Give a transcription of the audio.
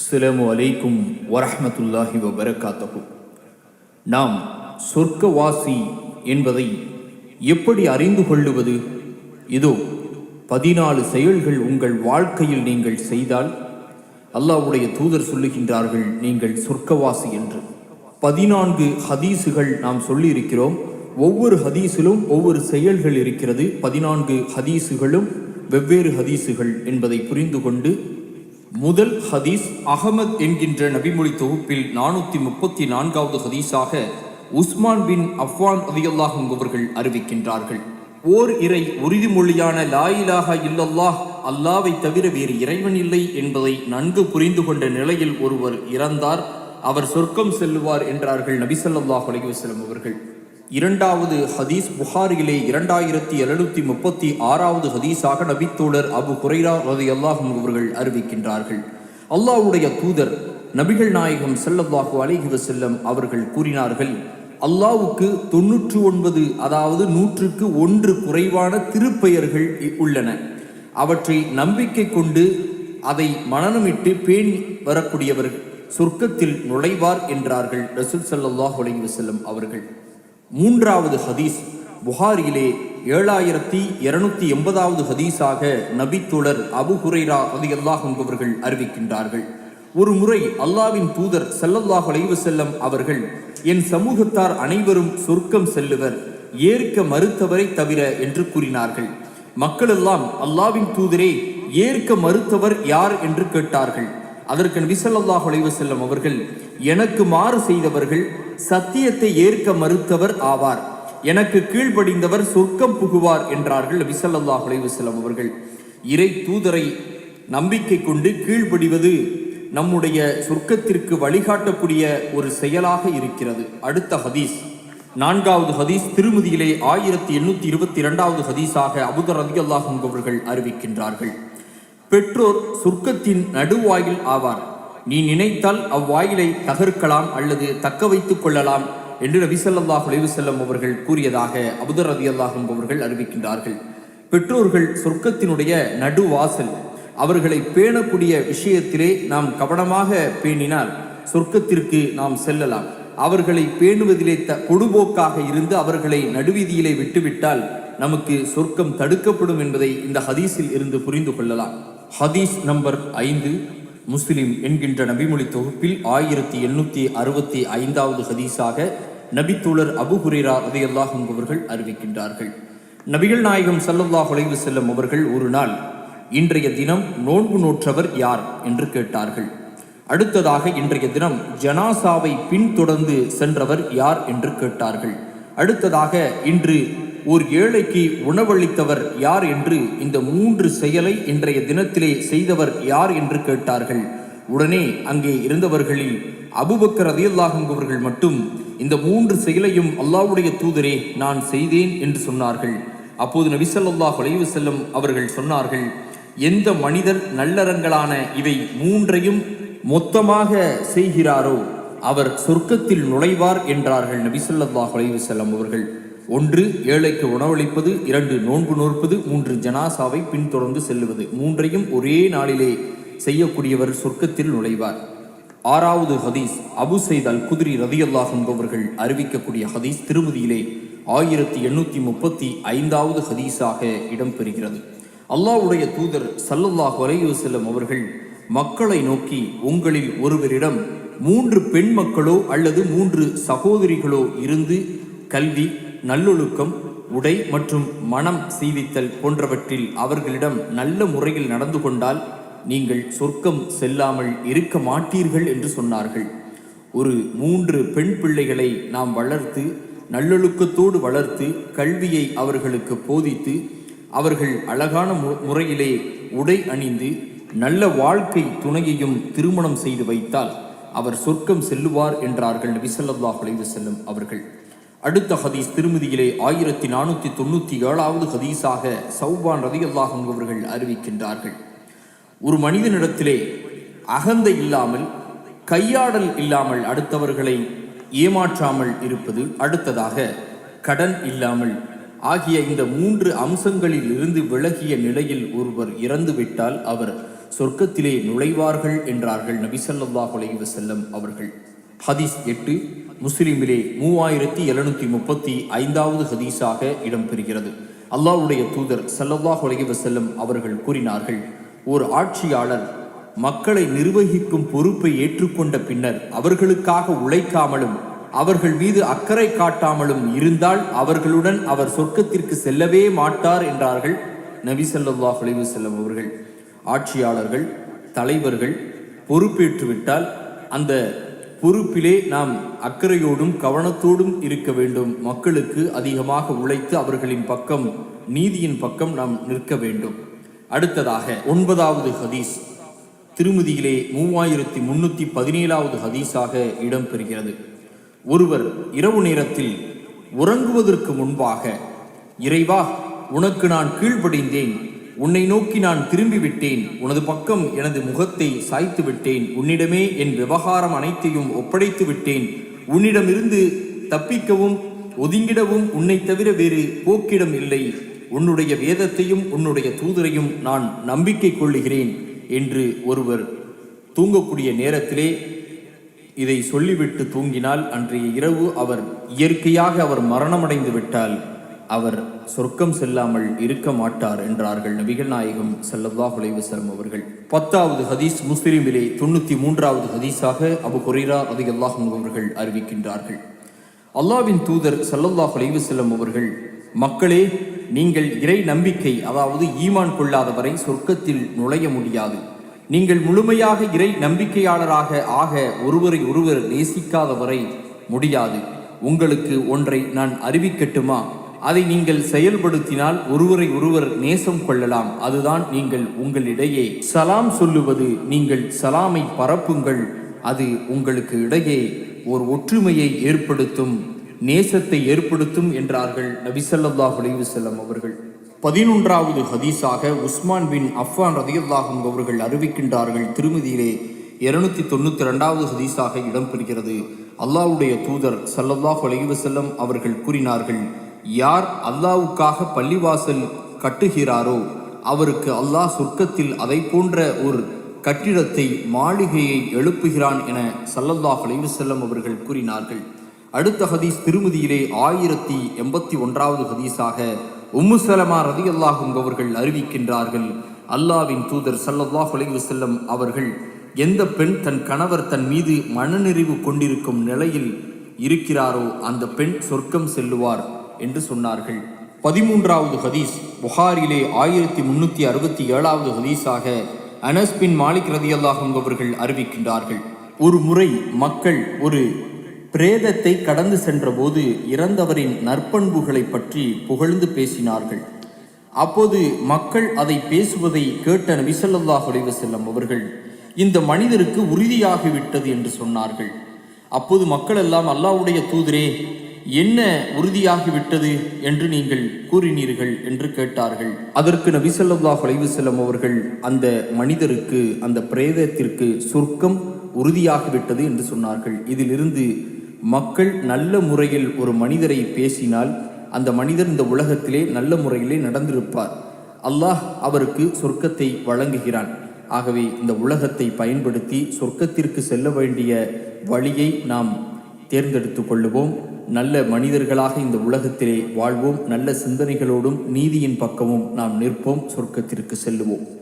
அஸ்ஸலாமு அலைக்கும் வரஹமத்துல்லாஹி வபரகாத்தகு நாம் சொர்க்கவாசி என்பதை எப்படி அறிந்து கொள்ளுவது? இதோ பதினாலு செயல்கள் உங்கள் வாழ்க்கையில் நீங்கள் செய்தால் அல்லாஹ்வுடைய தூதர் சொல்லுகின்றார்கள் நீங்கள் சொர்க்கவாசி என்று. பதினான்கு ஹதீஸுகள் நாம் சொல்லியிருக்கிறோம். ஒவ்வொரு ஹதீஸிலும் ஒவ்வொரு செயல்கள் இருக்கிறது. பதினான்கு ஹதீஸுகளும் வெவ்வேறு ஹதீஸுகள் என்பதை புரிந்து கொண்டு முதல் ஹதீஸ் அகமத் என்கின்ற நபிமொழி தொகுப்பில் நானூத்தி முப்பத்தி நான்காவது ஹதீஸாக உஸ்மான் பின் அஃப்வான் ரதியல்லாஹ் என்பவர்கள் அறிவிக்கின்றார்கள். ஓர் இறை உறுதிமொழியான லாயிலாக இல்லல்லாஹ் அல்லாவை தவிர வேறு இறைவன் இல்லை என்பதை நன்கு புரிந்து கொண்ட நிலையில் ஒருவர் இறந்தார். அவர் சொர்க்கம் செல்லுவார் என்றார்கள் நபிசல்லாஹ் அலைஹி அவர்கள். இரண்டாவது ஹதீஸ் புகாரிலே இரண்டாயிரத்தி எழுநூத்தி முப்பத்தி ஆறாவது ஹதீஸாக நபித்தோழர் அபு குரைரா ரதி அல்லாஹும் அவர்கள் அறிவிக்கின்றார்கள். அல்லாஹுடைய தூதர் நபிகள் நாயகம் செல்லல்லாஹு அலிஹி வசல்லம் அவர்கள் கூறினார்கள் அல்லாவுக்கு தொன்னூற்று ஒன்பது அதாவது நூற்றுக்கு ஒன்று குறைவான திருப்பெயர்கள் இ- உள்ளன. அவற்றை நம்பிக்கை கொண்டு அதை மனநமிட்டு பேணி வரக்கூடியவர் சொர்க்கத்தில் நுழைவார் என்றார்கள் ரசூல் சல்லாஹ் அலைஹி வசல்லம் அவர்கள். மூன்றாவது ஹதீஸ். புகாரிலே ஏழாயிரத்தி இருநூத்தி எண்பதாவது ஹதீஸாக நபித்துளர் அபு ஹுரைரா அல்லாஹ் என்பவர்கள் அறிவிக்கின்றார்கள். ஒரு முறை அல்லாவின் தூதர் செல்லல்லாஹ் அலைவு செல்லம் அவர்கள் என் சமூகத்தார் அனைவரும் சொர்க்கம் செல்லுவர் ஏற்க மறுத்தவரை தவிர என்று கூறினார்கள். மக்களெல்லாம் அல்லாவின் தூதரே ஏற்க மறுத்தவர் யார்? என்று கேட்டார்கள். அதற்கு நபி ஸல்லல்லாஹு அலைஹி அவர்கள் எனக்கு மாறு செய்தவர்கள் சத்தியத்தை ஏற்க மறுத்தவர் ஆவார். எனக்கு கீழ்ப்படிந்தவர் சொர்க்கம் புகுவார் என்றார்கள் நபி அலைவசலம் அவர்கள். இறை தூதரை நம்பிக்கை கொண்டு கீழ்ப்படிவது நம்முடைய சொர்க்கத்திற்கு வழிகாட்டக்கூடிய ஒரு செயலாக இருக்கிறது. அடுத்த ஹதீஸ். நான்காவது ஹதீஸ் திருமதியிலே ஆயிரத்தி எண்ணூத்தி இருபத்தி இரண்டாவது ஹதீஸாக அபுதர் ரதி அவர்கள் அறிவிக்கின்றார்கள். பெற்றோர் சொர்க்கத்தின் நடுவாயில் ஆவார். நீ நினைத்தால் அவ்வாயிலை தகர்க்கலாம் அல்லது தக்க வைத்துக் கொள்ளலாம் என்று நபிசல்லாஹ் செல்லம் அவர்கள் கூறியதாக அபுதர் ரதி அவர்கள் அறிவிக்கின்றார்கள். பெற்றோர்கள் சொர்க்கத்தினுடைய நடுவாசல் அவர்களை பேணக்கூடிய விஷயத்திலே நாம் கவனமாக பேணினால் சொர்க்கத்திற்கு நாம் செல்லலாம். அவர்களை பேணுவதிலே த பொடுபோக்காக இருந்து அவர்களை நடுவீதியிலே விட்டுவிட்டால் நமக்கு சொர்க்கம் தடுக்கப்படும் என்பதை இந்த ஹதீஸில் இருந்து புரிந்து கொள்ளலாம். ஹதீஸ் நம்பர் ஐந்து. முஸ்லிம் என்கின்ற நபிமொழி தொகுப்பில் ஆயிரத்தி எண்ணூத்தி அறுபத்தி ஐந்தாவது ஹதீஸாக நபித்தோழர் அபு ஹுரேரா ரதியல்லாஹ் என்பவர்கள் அறிவிக்கின்றார்கள். நபிகள் நாயகம் சல்லல்லா அலைஹி செல்லும் அவர்கள் ஒரு நாள் இன்றைய தினம் நோன்பு நோற்றவர் யார்? என்று கேட்டார்கள். அடுத்ததாக இன்றைய தினம் ஜனாசாவை பின்தொடர்ந்து சென்றவர் யார்? என்று கேட்டார்கள். அடுத்ததாக இன்று ஒரு ஏழைக்கு உணவளித்தவர் யார் என்று இந்த மூன்று செயலை இன்றைய தினத்திலே செய்தவர் யார் என்று கேட்டார்கள். உடனே அங்கே இருந்தவர்களில் அபுபக்கர் ரதியல்லாஹ் மட்டும் இந்த மூன்று செயலையும் அல்லாவுடைய தூதரே நான் செய்தேன் என்று சொன்னார்கள். அப்போது நபிசல்லாஹ் அலைஹி செல்லும் அவர்கள் சொன்னார்கள் எந்த மனிதர் நல்லறங்களான இவை மூன்றையும் மொத்தமாக செய்கிறாரோ அவர் சொர்க்கத்தில் நுழைவார் என்றார்கள் நபிசல்லாஹ் அலைஹி செல்லம் அவர்கள். ஒன்று ஏழைக்கு உணவளிப்பது இரண்டு நோன்பு நோற்பது மூன்று ஜனாசாவை பின்தொடர்ந்து செல்லுவது. மூன்றையும் ஒரே நாளிலே செய்யக்கூடியவர் சொர்க்கத்தில் நுழைவார். ஆறாவது ஹதீஸ் அபு சைத் அல் குதிரி ரதியல்லாஹும் அவர்கள் அறிவிக்கக்கூடிய ஹதீஸ் திருமதியிலே ஆயிரத்தி எண்ணூற்றி முப்பத்தி ஐந்தாவது ஹதீஸாக இடம்பெறுகிறது. அல்லாஹ்வுடைய தூதர் சல்லல்லாஹ் அலைஹி அவர்கள் மக்களை நோக்கி உங்களில் ஒருவரிடம் மூன்று பெண் மக்களோ அல்லது மூன்று சகோதரிகளோ இருந்து கல்வி நல்லொழுக்கம் உடை மற்றும் மனம் சீவித்தல் போன்றவற்றில் அவர்களிடம் நல்ல முறையில் நடந்து கொண்டால் நீங்கள் சொர்க்கம் செல்லாமல் இருக்க மாட்டீர்கள் என்று சொன்னார்கள். ஒரு மூன்று பெண் பிள்ளைகளை நாம் வளர்த்து நல்லொழுக்கத்தோடு வளர்த்து கல்வியை அவர்களுக்கு போதித்து அவர்கள் அழகான மு- முறையிலே உடை அணிந்து நல்ல வாழ்க்கை துணையையும் திருமணம் செய்து வைத்தால் அவர் சொர்க்கம் செல்லுவார் என்றார்கள் நபிசல்லாஹ் அலைஹி செல்லும் அவர்கள். அடுத்த ஹதீஸ் திருமதியிலே ஆயிரத்தி நானூற்றி தொண்ணூற்றி ஏழாவது ஹதீஸாக சௌபான் ரதியல்லாஹ் என்பவர்கள் அறிவிக்கின்றார்கள். ஒரு மனிதனிடத்திலே அகந்தை இல்லாமல் கையாடல் இல்லாமல் அடுத்தவர்களை ஏமாற்றாமல் இருப்பது அடுத்ததாக கடன் இல்லாமல் ஆகிய இந்த மூன்று அம்சங்களில் இருந்து விலகிய நிலையில் ஒருவர் இறந்துவிட்டால் அவர் சொர்க்கத்திலே நுழைவார்கள் என்றார்கள் நபி ஸல்லல்லாஹு அலைஹி அவர்கள். ஹதீஸ் எட்டு முஸ்லிமிலே மூவாயிரத்தி எழுநூத்தி முப்பத்தி ஐந்தாவது ஹதீஸாக இடம்பெறுகிறது. அல்லாவுடைய தூதர் ஸல்லல்லாஹு அலைஹி செல்லும் அவர்கள் கூறினார்கள் ஒரு ஆட்சியாளர் மக்களை நிர்வகிக்கும் பொறுப்பை ஏற்றுக்கொண்ட பின்னர் அவர்களுக்காக உழைக்காமலும் அவர்கள் மீது அக்கறை காட்டாமலும் இருந்தால் அவர்களுடன் அவர் சொர்க்கத்திற்கு செல்லவே மாட்டார் என்றார்கள் நபி செல்லவா அலைஹி வஸல்லம் அவர்கள். ஆட்சியாளர்கள் தலைவர்கள் பொறுப்பேற்றுவிட்டால் அந்த பொறுப்பிலே நாம் அக்கறையோடும் கவனத்தோடும் இருக்க வேண்டும். மக்களுக்கு அதிகமாக உழைத்து அவர்களின் பக்கம் நீதியின் பக்கம் நாம் நிற்க வேண்டும். அடுத்ததாக ஒன்பதாவது ஹதீஸ். திருமதியிலே மூவாயிரத்தி முன்னூற்றி பதினேழாவது ஹதீஸாக இடம்பெறுகிறது. ஒருவர் இரவு நேரத்தில் உறங்குவதற்கு முன்பாக இறைவா உனக்கு நான் கீழ்ப்படிந்தேன். உன்னை நோக்கி நான் திரும்பிவிட்டேன். உனது பக்கம் எனது முகத்தை சாய்த்து விட்டேன் உன்னிடமே என் விவகாரம் அனைத்தையும் ஒப்படைத்து விட்டேன் உன்னிடமிருந்து தப்பிக்கவும் ஒதுங்கிடவும் உன்னை தவிர வேறு போக்கிடம் இல்லை. உன்னுடைய வேதத்தையும் உன்னுடைய தூதரையும் நான் நம்பிக்கை கொள்ளுகிறேன் என்று ஒருவர் தூங்கக்கூடிய நேரத்திலே இதை சொல்லிவிட்டு தூங்கினால் அன்றைய இரவு அவர் இயற்கையாக அவர் மரணமடைந்து விட்டால் அவர் சொர்க்கம் செல்லாமல் இருக்க மாட்டார் என்றார்கள் நபிகள் நாயகம் ஸல்லல்லாஹு அலைஹி அவர்கள். பத்தாவது ஹதீஸ் முஸ்லிமிலே தொண்ணூத்தி மூன்றாவது ஹதீஸாக அபு ஹுரைரா ரலியல்லாஹு அன்ஹு அவர்கள் அறிவிக்கின்றார்கள். அல்லாவின் தூதர் ஸல்லல்லாஹு அலைஹி அவர்கள் மக்களே நீங்கள் இறை நம்பிக்கை அதாவது ஈமான் கொள்ளாதவரை சொர்க்கத்தில் நுழைய முடியாது. நீங்கள் முழுமையாக இறை நம்பிக்கையாளராக ஆக ஒருவரை ஒருவர் நேசிக்காதவரை முடியாது. உங்களுக்கு ஒன்றை நான் அறிவிக்கட்டுமா? அதை நீங்கள் செயல்படுத்தினால் ஒருவரை ஒருவர் நேசம் கொள்ளலாம். அதுதான் நீங்கள் உங்களிடையே. சலாம் சொல்லுவது நீங்கள் சலாமை பரப்புங்கள். அது உங்களுக்கு இடையே ஒரு ஒற்றுமையை ஏற்படுத்தும் நேசத்தை ஏற்படுத்தும் என்றார்கள் நபிசல்லாஹ் செல்லம் அவர்கள். பதினொன்றாவது ஹதீஸாக உஸ்மான் பின் அஃப்வான் ரதியுல்லாஹும் அவர்கள் அறிவிக்கின்றார்கள். திருமதியிலே இருநூத்தி தொண்ணூத்தி ரெண்டாவது ஹதீஸாக இடம்பெறுகிறது. அல்லாஹ்வுடைய தூதர் சல்லல்லாஹ் அலைஹி அவர்கள் கூறினார்கள் யார் அல்லாஹ்வுக்காக பள்ளிவாசல் கட்டுகிறாரோ அவருக்கு அல்லாஹ் சொர்க்கத்தில் அதை போன்ற ஒரு கட்டிடத்தை மாளிகையை எழுப்புகிறான் என சல்லல்லாஹ் அலைவசல்லம் அவர்கள் கூறினார்கள். அடுத்த ஹதீஸ் திருமதியிலே ஆயிரத்தி எண்பத்தி ஒன்றாவது ஹதீஸாக உம்மு சலமா ரதியல்லாஹும் அவர்கள் அறிவிக்கின்றார்கள். அல்லாவின் தூதர் சல்லல்லாஹ் அலைவசல்லம் அவர்கள் எந்த பெண் தன் கணவர் தன் மீது மனநிறைவு கொண்டிருக்கும் நிலையில் இருக்கிறாரோ அந்த பெண் சொர்க்கம் செல்லுவார். என்று சொன்னார்கள். பதிமூன்றாவது ஹதீஸ் புகாரிலே ஆயிரத்தி முன்னூத்தி அறுபத்தி ஏழாவது ஹதீஸாக அனஸ் பின் மாலிக் ரதியல்லாஹும் அவர்கள் அறிவிக்கின்றார்கள். ஒரு முறை மக்கள் ஒரு பிரேதத்தை கடந்து சென்றபோது இறந்தவரின் நற்பண்புகளை பற்றி புகழ்ந்து பேசினார்கள். அப்போது மக்கள் அதை பேசுவதை கேட்ட நபிசல்லாஹ் செல்லம் அவர்கள் இந்த மனிதருக்கு உறுதியாகிவிட்டது என்று சொன்னார்கள். அப்போது மக்கள் எல்லாம் அல்லாஹ்வுடைய தூதரே என்ன உறுதியாகிவிட்டது என்று நீங்கள் கூறினீர்கள் என்று கேட்டார்கள். அதற்கு நபிசல்லாஹ் செல்லம் அவர்கள் அந்த மனிதருக்கு அந்த பிரேதத்திற்கு சொர்க்கம் உறுதியாகிவிட்டது என்று சொன்னார்கள். இதிலிருந்து மக்கள் நல்ல முறையில் ஒரு மனிதரை பேசினால் அந்த மனிதர் இந்த உலகத்திலே நல்ல முறையிலே நடந்திருப்பார். அல்லாஹ் அவருக்கு சொர்க்கத்தை வழங்குகிறான். ஆகவே இந்த உலகத்தை பயன்படுத்தி சொர்க்கத்திற்கு செல்ல வேண்டிய வழியை நாம் தேர்ந்தெடுத்து கொள்ளுவோம். நல்ல மனிதர்களாக இந்த உலகத்திலே வாழ்வோம். நல்ல சிந்தனைகளோடும் நீதியின் பக்கமும் நாம் நிற்போம். சொர்க்கத்திற்கு செல்லுவோம்.